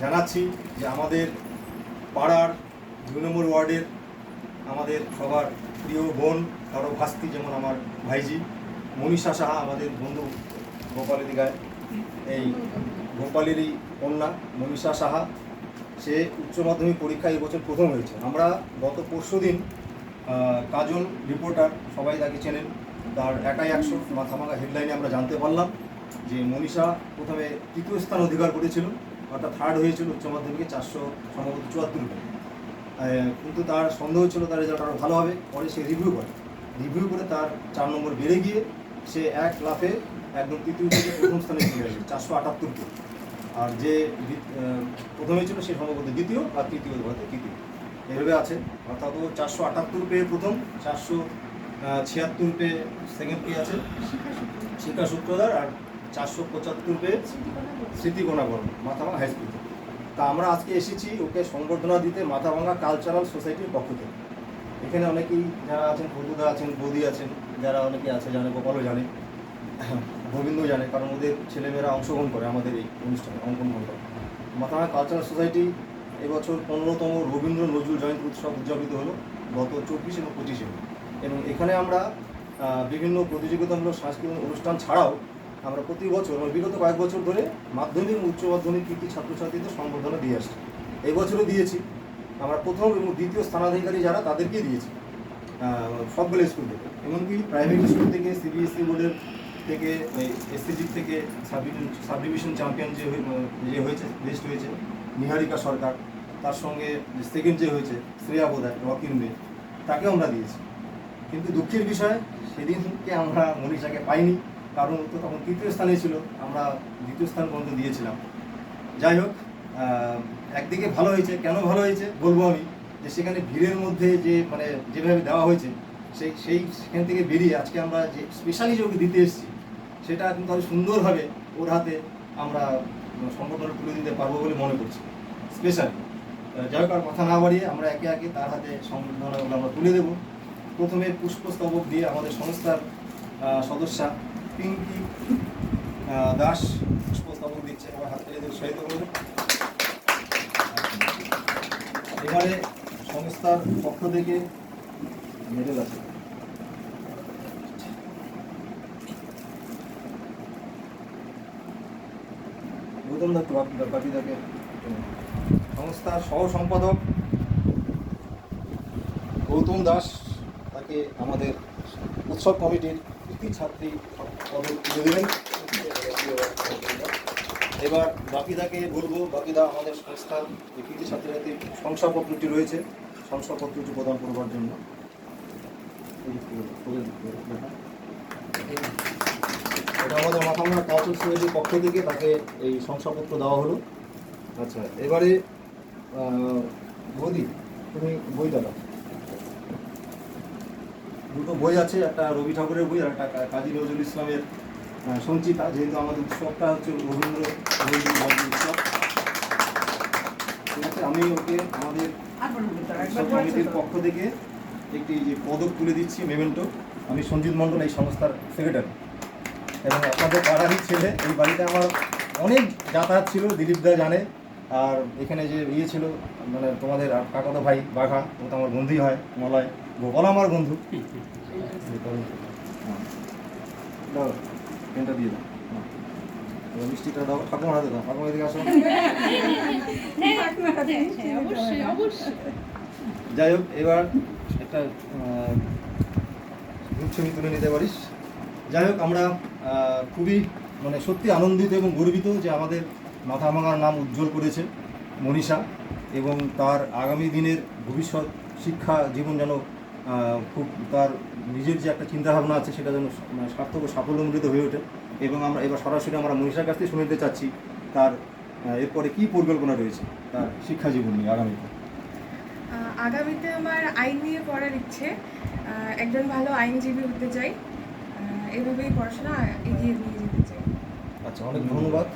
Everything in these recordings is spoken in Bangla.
জানাচ্ছি যে আমাদের পাড়ার দুই নম্বর ওয়ার্ডের আমাদের সবার প্রিয় বোন, কারও ভাস্তি যেমন আমার ভাইজি, মনীষা সাহা আমাদের বন্ধু গোপালী দিঘায় এই গোপালেরই কন্যা মনীষা সাহা, সে উচ্চ মাধ্যমিক পরীক্ষায় এবছর প্রথম হয়েছে। আমরা গত পরশু দিন কাজল রিপোর্টার সবাই তাকে চেনেন। তার একাই একশো মাথামাঙ্গা হেডলাইনে আমরা জানতে পারলাম যে মনীষা প্রথমে তৃতীয় স্থান অধিকার করেছিল। অর্থাৎ থার্ড হয়েছিল উচ্চ মাধ্যমিকে চারশো সম্ভবত চুয়াত্তর কিন্তু তার সন্দেহ ছিল তার রেজাল্ট আরও ভালো হবে, পরে সে রিভিউ করে। রিভিউ করে তার চার নম্বর বেড়ে গিয়ে সে এক লাফে একদম তৃতীয় থেকে প্রথম স্থানে চলে আসে চারশো আটাত্তরকে আর যে প্রথমে ছিল সে সম্ভবত দ্বিতীয় আর তৃতীয় হয়তো তৃতীয়। এভাবে আছে। অর্থাৎ ও চারশো আটাত্তর পেয়ে প্রথম, চারশো ছিয়াত্তর পেয়ে সেকেন্ড কি আছে শিক্ষা সূত্রধার আর চারশো পঁচাত্তর পেয়ে স্মৃতিকোনাকরণ মাথাভাঙা হাই স্কুল থেকে। তা আমরা আজকে এসেছি ওকে সংবর্ধনা দিতে মাথাভাঙা কালচারাল সোসাইটির পক্ষ থেকে। এখানে অনেকেই যারা আছেন বন্ধুদা আছেন, বৌদি আছেন, যারা অনেকে আছে জানে গোপালও জানে গোবিন্দ জানে, কারণ ওদের ছেলেমেয়েরা অংশগ্রহণ করে আমাদের এই অনুষ্ঠানে, অঙ্কন মণ্ডল মাথাভাঙা কালচারাল সোসাইটি এবছর পনেরোতম রবীন্দ্র নজরুল জয়ন্তী উৎসব উদযাপিত হলো গত চব্বিশ এবং পঁচিশে। এবং এখানে আমরা বিভিন্ন প্রতিযোগিতামূলক সাংস্কৃতিক অনুষ্ঠান ছাড়াও আমরা প্রতি বছর মানে বিগত কয়েক বছর ধরে মাধ্যমিক উচ্চ মাধ্যমিক কৃতি ছাত্রছাত্রীদের সম্বর্ধনা দিয়ে আসছি। এই বছরও দিয়েছি। আমরা প্রথম এবং দ্বিতীয় স্থানাধিকারী যারা, তাদেরকেই দিয়েছি। সবগুলো স্কুল থেকে। এমনকি প্রাইভেট স্কুল থেকে সিবিএসসি বোর্ডের থেকে এসসিজি থেকে সাব ডিভিশন চ্যাম্পিয়ন যে যে হয়েছে, বেস্ট হয়েছে, নিহারিকা সরকার। তার সঙ্গে সেকেন্ড যে হয়েছে, শ্রেয়া বোধায় রকির মেয়ে। তাকেও আমরা দিয়েছি। কিন্তু দুঃখের বিষয়, সেদিনকে আমরা মনীষাকে পাইনি। কারণ তো তখন তৃতীয় স্থানে ছিল, আমরা দ্বিতীয় স্থান পর্যন্ত দিয়েছিলাম। যাই হোক একদিকে ভালো হয়েছে, কেন ভালো হয়েছে বলব আমি, যে সেখানে ভিড়ের মধ্যে যে মানে যেভাবে দেওয়া হয়েছে, সেই সেই সেখান থেকে বেরিয়ে আজকে আমরা যে স্পেশালি যে ওকে দিতে এসেছি, সেটা কিন্তু আরও সুন্দরভাবে ওর হাতে আমরা সংগঠন তুলে দিতে পারব বলে মনে করছি। স্পেশাল যাই হোক, আর কথা না বাড়িয়ে আমরা একে একে তার হাতে সংবর্ধনাগুলো আমরা তুলে দেবো। প্রথমে পুষ্পস্তবক দিয়ে আমাদের সংস্থার সদস্যা পিঙ্কি দাস পুষ্পস্তবক দিচ্ছে আমার হাত থেকে উৎসাহিত করবে এবারে সংস্থার পক্ষ থেকে মেডেল আছে। গৌতম দত্ত বাপিদাকে সংস্থার সহ সম্পাদক গৌতম দাস, তাকে আমাদের উৎসব কমিটির কৃতি ছাত্রী পদক তুলে দেবেন এবার বাকিদাকে বলব, বাকিদা আমাদের সংস্থার যে কৃতি ছাত্রছাত্রী শংসাপত্রটি রয়েছে, শংসাপত্রটি প্রদান করবার জন্য। এটা আমাদের মাথামা কাউন্সিল সমিতির পক্ষ থেকে তাকে এই শংসাপত্র দেওয়া হলো। আচ্ছা এবারে বৌদি তুমি বই দাও। দুটো বই আছে একটা রবি ঠাকুরের বই আর একটা কাজী নজরুল ইসলামের সঞ্চিতা যেহেতু আমাদের উৎসবটা হচ্ছে রবীন্দ্র উৎসব। ঠিক আছে আমি ওকে আমাদের উৎসব কমিটির পক্ষ থেকে একটি যে পদক তুলে দিচ্ছি মেমেন্টো আমি সঞ্জিত মণ্ডল এই সংস্থার সেক্রেটারি এবং আপনাদের পাড়ারই ছেলে এই বাড়িতে আমার অনেক যাতায়াত ছিল দিলীপ দা জানে। আর এখানে যে ইয়ে ছিল মানে তোমাদের কাকাতো ভাই বাঘা, ও তো আমার বন্ধুই হয় মলয় গোপাল আমার বন্ধু। দাও, পেনটা দিয়ে দাও। মিষ্টিটা দাও, ঠাকুমার দাও, ঠাকুমার দিকে যাই হোক, এবার একটা গ্রুপ ছবি তুলে নিতে পারিস। যাই হোক, আমরা খুবই মানে সত্যি আনন্দিত এবং গর্বিত যে আমাদের মাথাভাঙার নাম উজ্জ্বল করেছে মনীষা এবং তার আগামী দিনের ভবিষ্যৎ শিক্ষা জীবন যেন খুব তার নিজের যে একটা চিন্তাভাবনা আছে সেটা যেন মানে সার্থক ও সাফল্যমণ্ডিত হয়ে ওঠে এবং আমরা এবার সরাসরি আমরা মনীষার কাছ থেকে শুনে নিতে চাচ্ছি তার এরপরে কী পরিকল্পনা রয়েছে তার শিক্ষা জীবন নিয়ে আগামীতে? আগামীতে আমার আইন নিয়ে পড়ার ইচ্ছে। একজন ভালো আইনজীবী হতে চাই। এভাবেই পড়াশোনা এগিয়ে নিয়ে যেতে চাই। আচ্ছা অনেক ধন্যবাদ।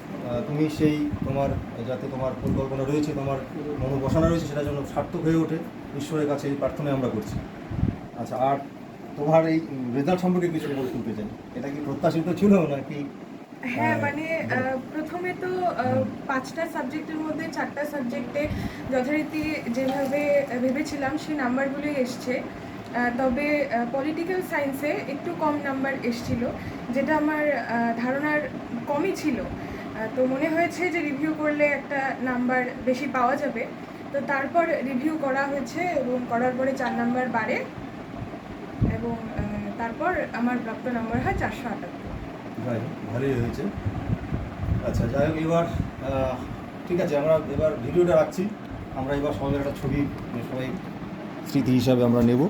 তুমি সেই তোমার যাতে তোমার পরিকল্পনা রয়েছে তোমার মনোবসনা রয়েছে সেটা যেন সার্থক হয়ে ওঠে। ঈশ্বরের কাছে এই প্রার্থনাই আমরা করছি। আচ্ছা আর তোমার এই রেজাল্ট সম্পর্কে কিছু বলে শুনতে চাই। এটা কি প্রত্যাশিত ছিল নাকি হ্যাঁ মানে প্রথমে তো পাঁচটা সাবজেক্টের মধ্যে চারটা সাবজেক্টে যথারীতি যেভাবে ভেবেছিলাম সেই নাম্বারগুলোই এসছে। তবে পলিটিক্যাল সায়েন্সে একটু কম নাম্বার এসছিল যেটা আমার ধারণার কমই ছিল। তো মনে হয়েছে যে রিভিউ করলে একটা নাম্বার বেশি পাওয়া যাবে। তো তারপর রিভিউ করা হয়েছে এবং করার পরে চার নাম্বার বাড়ে এবং তারপর আমার প্রাপ্ত নাম্বার হয় চারশো আটাত্তর। ভালোই হয়েছে। আচ্ছা যাই হোক, এবার ঠিক আছে, আমরা এবার ভিডিওটা রাখছি। আমরা এবার সবাই একটা ছবি সবাই স্মৃতি হিসাবে আমরা নেব।